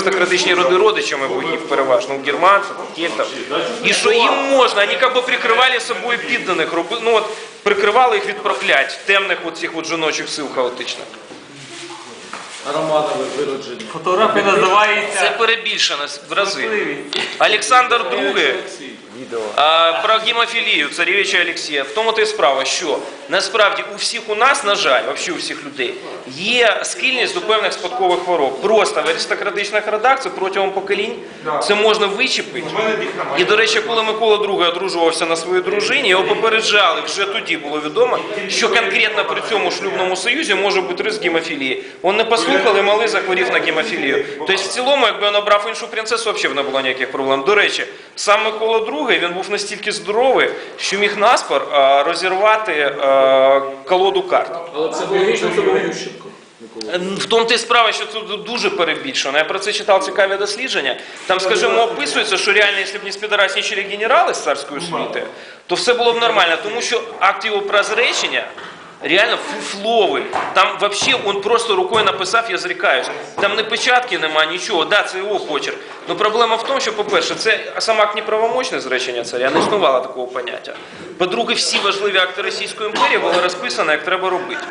аристократичні роди родичами богів, переважно у германців, кельтів. І що їм можна, вони якби прикривали собою підданих, ну от прикривали їх від проклять темних от цих от жіночих сил хаотичних. Романове виродження. Фотографія Це називається перебільшено в рази. Олександр II а, про гемофілію царевича Олексія. В тому то і справа, що насправді у всіх у нас, на жаль, взагалі у всіх людей, є схильність до певних спадкових хвороб. Просто в аристократичних родах це протягом поколінь. Це можна вичепити. І, до речі, коли Микола II одружувався на своїй дружині, його попереджали, вже тоді було відомо, що конкретно при цьому шлюбному союзі може бути ризик гемофілії. Он не послухав і малий захворів на гемофілію. Тобто, в цілому, якби він обрав іншу принцесу, взагалі б не було ніяких проблем. До речі, сам Микола II, він був настільки здоровий, що міг наспор розірвати колоду карт. Але це біологічно це був Ющенко. В тому ти справа, що це дуже перебільшено. Я про це читав цікаві дослідження. Там, скажімо, описується, що реально, якщо б не спідораснічили генерали з царської світи, то все було б нормально, тому що акт його прозречення реально фуфловий. Там вообще он просто рукою написав, я зрікаюсь. Там не печатки нема, нічого. Да, це його почерк. Ну проблема в тому, що, по-перше, це сам акт неправомочне зречення царя, не існувало такого поняття. По-друге, всі важливі акти Російської імперії були розписані, як треба робити.